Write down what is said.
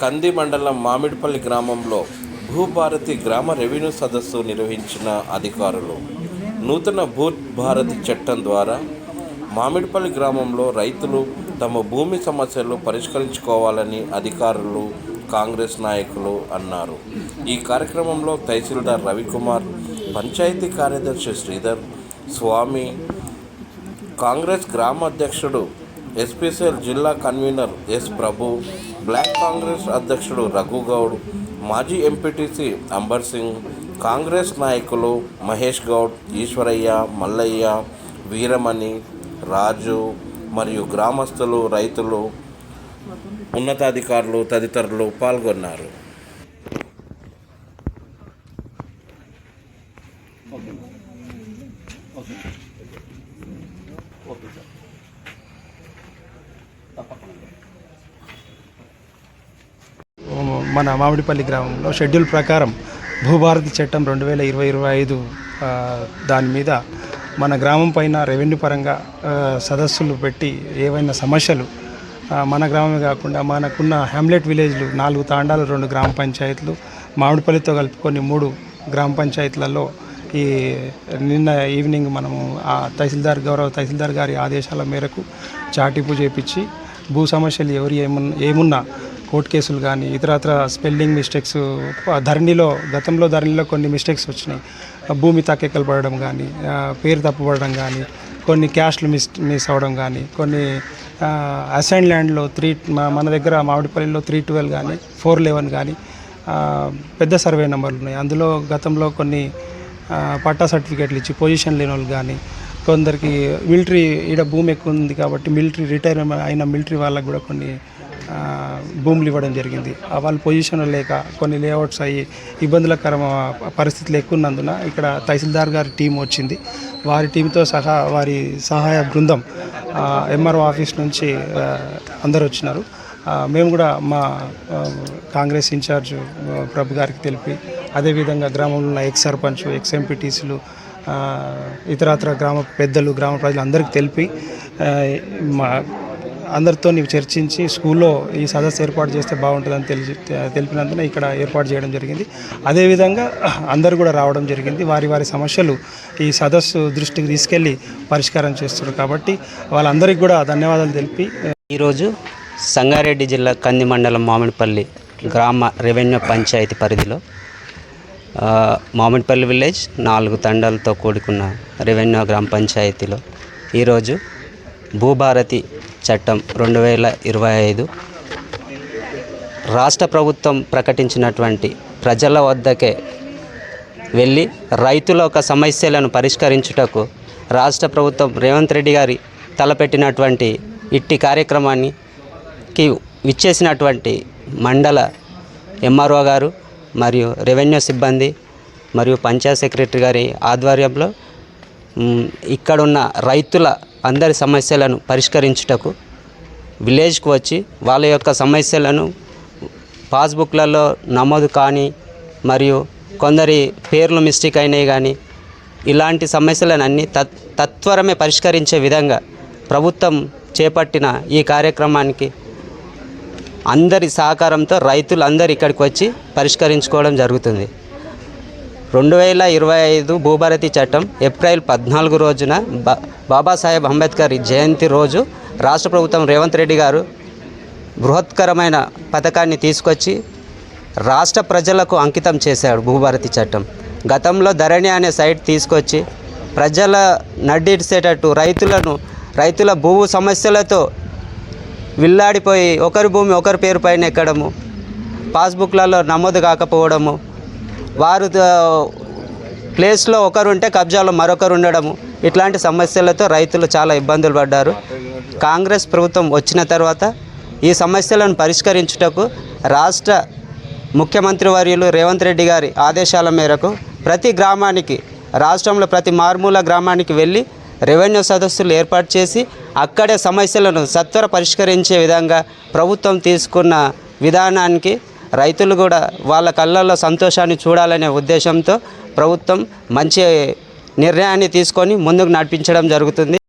కంది మండలం మామిడిపల్లి గ్రామంలో భూభారతి గ్రామ రెవెన్యూ సదస్సు నిర్వహించిన అధికారులు. నూతన భూ భారతి చట్టం ద్వారా మామిడిపల్లి గ్రామంలో రైతులు తమ భూమి సమస్యలు పరిష్కరించుకోవాలని అధికారులు కాంగ్రెస్ నాయకులు అన్నారు. ఈ కార్యక్రమంలో తహసీల్దార్ రవికుమార్ పంచాయతీ కార్యదర్శి శ్రీధర్ స్వామి కాంగ్రెస్ గ్రామ అధ్యక్షుడు ఎస్పీసీఎల్ జిల్లా convener S Prabhu block Congress అధ్యక్షుడు రఘుగౌడ్ మాజీ ఎంపీటీసీ అంబర్ సింగ్ కాంగ్రెస్ నాయకులు మహేష్ గౌడ్ ఈశ్వరయ్య మల్లయ్య వీరమణి రాజు మరియు గ్రామస్తులు రైతులు ఉన్నతాధికారులు తదితరులు పాల్గొన్నారు. మన మామిడిపల్లి గ్రామంలో షెడ్యూల్ ప్రకారం భూభారతి చట్టం రెండు వేల ఇరవై ఇరవై ఐదు దాని మీద మన గ్రామం పైన రెవెన్యూ పరంగా సదస్సులు పెట్టి ఏవైనా సమస్యలు మన గ్రామమే కాకుండా మనకున్న హ్యామ్లెట్ విలేజ్లు నాలుగు తాండాలు రెండు గ్రామ పంచాయతీలు మామిడిపల్లితో కలుపుకొని మూడు గ్రామ పంచాయతీలలో ఈ నిన్న ఈవినింగ్ మనము ఆ తహసీల్దార్ గౌరవ తహసీల్దార్ గారి ఆదేశాల మేరకు చాటింపు చేపించి భూ సమస్యలు ఎవరు ఏమున్నా ఏమున్నా కోర్టు కేసులు కానీ ఇతరత్ర స్పెల్లింగ్ మిస్టేక్స్ ధరణిలో గతంలో ధరణిలో కొన్ని మిస్టేక్స్ వచ్చినాయి. భూమి తక్కెక్కలు పడడం కానీ పేరు తప్పుపడడం కానీ కొన్ని క్యాష్లు మిస్ మిస్ అవ్వడం కానీ కొన్ని అసైన్ ల్యాండ్లో త్రీ మన దగ్గర మామిడిపల్లిలో త్రీ ట్వెల్వ్ కానీ ఫోర్ లెవెన్ కానీ పెద్ద సర్వే నెంబర్లు ఉన్నాయి. అందులో గతంలో కొన్ని పట్టా సర్టిఫికేట్లు ఇచ్చి పొజిషన్ లేని వాళ్ళు కానీ కొందరికి మిలిటరీ ఈడ భూమి ఎక్కువ ఉంది కాబట్టి మిలిటరీ రిటైర్ అయిన మిలిటరీ వాళ్ళకు కూడా కొన్ని భూములు ఇవ్వడం జరిగింది. వాళ్ళ పొజిషన్ లేక కొన్ని లేఅవుట్స్ అయ్యి ఇబ్బందులకర పరిస్థితులు ఎక్కువ ఉన్నందున ఇక్కడ తహసీల్దార్ గారి టీం వచ్చింది. వారి టీంతో సహా వారి సహాయ బృందం ఎంఆర్ఓ ఆఫీస్ నుంచి అందరు వచ్చినారు. మేము కూడా మా కాంగ్రెస్ ఇన్ఛార్జ్ ప్రభు గారికి తెలిపి అదేవిధంగా గ్రామంలో ఉన్న ఎక్స్ సర్పంచ్ ఎక్స్ ఎంపీటీసీలు ఇతరత్ర గ్రామ పెద్దలు గ్రామ ప్రజలు అందరికీ తెలిపి మా అందరితో నీవు చర్చించి స్కూల్లో ఈ సదస్సు ఏర్పాటు చేస్తే బాగుంటుందని తెలిసి తెలిపినందున ఇక్కడ ఏర్పాటు చేయడం జరిగింది. అదేవిధంగా అందరు కూడా రావడం జరిగింది. వారి వారి సమస్యలు ఈ సదస్సు దృష్టికి తీసుకెళ్ళి పరిష్కారం చేస్తున్నారు. కాబట్టి వాళ్ళందరికీ కూడా ధన్యవాదాలు తెలిపి ఈరోజు సంగారెడ్డి జిల్లా కంది మండలం మామిడిపల్లి గ్రామ రెవెన్యూ పంచాయతీ పరిధిలో మామిడిపల్లి విలేజ్ నాలుగు తండాలతో కూడుకున్న రెవెన్యూ గ్రామ పంచాయతీలో ఈరోజు భూభారతి చట్టం రెండు వేల ఇరవై ఐదు రాష్ట్ర ప్రభుత్వం ప్రకటించినటువంటి ప్రజల వద్దకే వెళ్ళి రైతుల యొక్క సమస్యలను పరిష్కరించుటకు రాష్ట్ర ప్రభుత్వం రేవంత్ రెడ్డి గారి తలపెట్టినటువంటి ఇట్టి కార్యక్రమానికి విచ్చేసినటువంటి మండల ఎంఆర్ఓ గారు మరియు రెవెన్యూ సిబ్బంది మరియు పంచాయత్ సెక్రటరీ గారి ఆధ్వర్యంలో ఇక్కడున్న రైతుల అందరి సమస్యలను పరిష్కరించుటకు విలేజ్కు వచ్చి వాళ్ళ యొక్క సమస్యలను పాస్బుక్లలో నమోదు కానీ మరియు కొందరి పేర్లు మిస్టేక్ అయినాయి కానీ ఇలాంటి సమస్యలను అన్ని తత్ తత్వరమే పరిష్కరించే విధంగా ప్రభుత్వం చేపట్టిన ఈ కార్యక్రమానికి అందరి సహకారంతో రైతులు అందరు ఇక్కడికి వచ్చి పరిష్కరించుకోవడం జరుగుతుంది. రెండు వేల ఇరవై ఐదు భూభారతి చట్టం ఏప్రిల్ పద్నాలుగు రోజున బా బాబాసాహెబ్ అంబేద్కర్ జయంతి రోజు రాష్ట్ర ప్రభుత్వం రేవంత్ రెడ్డి గారు బృహత్కరమైన పథకాన్ని తీసుకొచ్చి రాష్ట్ర ప్రజలకు అంకితం చేశాడు భూభారతి చట్టం. గతంలో ధరణి అనే సైట్ తీసుకొచ్చి ప్రజల నడ్డిసేటట్టు రైతులను రైతుల భూ సమస్యలతో విల్లాడిపోయి ఒకరి భూమి ఒకరి పేరు పైన ఎక్కడము పాస్బుక్లలో నమోదు కాకపోవడము వారు ప్లేస్లో ఒకరుంటే కబ్జాలో మరొకరు ఉండడము ఇట్లాంటి సమస్యలతో రైతులు చాలా ఇబ్బందులు పడ్డారు. కాంగ్రెస్ ప్రభుత్వం వచ్చిన తర్వాత ఈ సమస్యలను పరిష్కరించుటకు రాష్ట్ర ముఖ్యమంత్రి వర్యులు రేవంత్ రెడ్డి గారి ఆదేశాల మేరకు ప్రతి గ్రామానికి రాష్ట్రంలో ప్రతి మారుమూల గ్రామానికి వెళ్ళి రెవెన్యూ సదస్సులు ఏర్పాటు చేసి అక్కడే సమస్యలను సత్వర పరిష్కరించే విధంగా ప్రభుత్వం తీసుకున్న విధానానికి రైతులు కూడా వాళ్ళ కళ్ళల్లో సంతోషాన్ని చూడాలనే ఉద్దేశంతో ప్రభుత్వం మంచి నిర్ణయాన్ని తీసుకొని ముందుకు నడిపించడం జరుగుతుంది.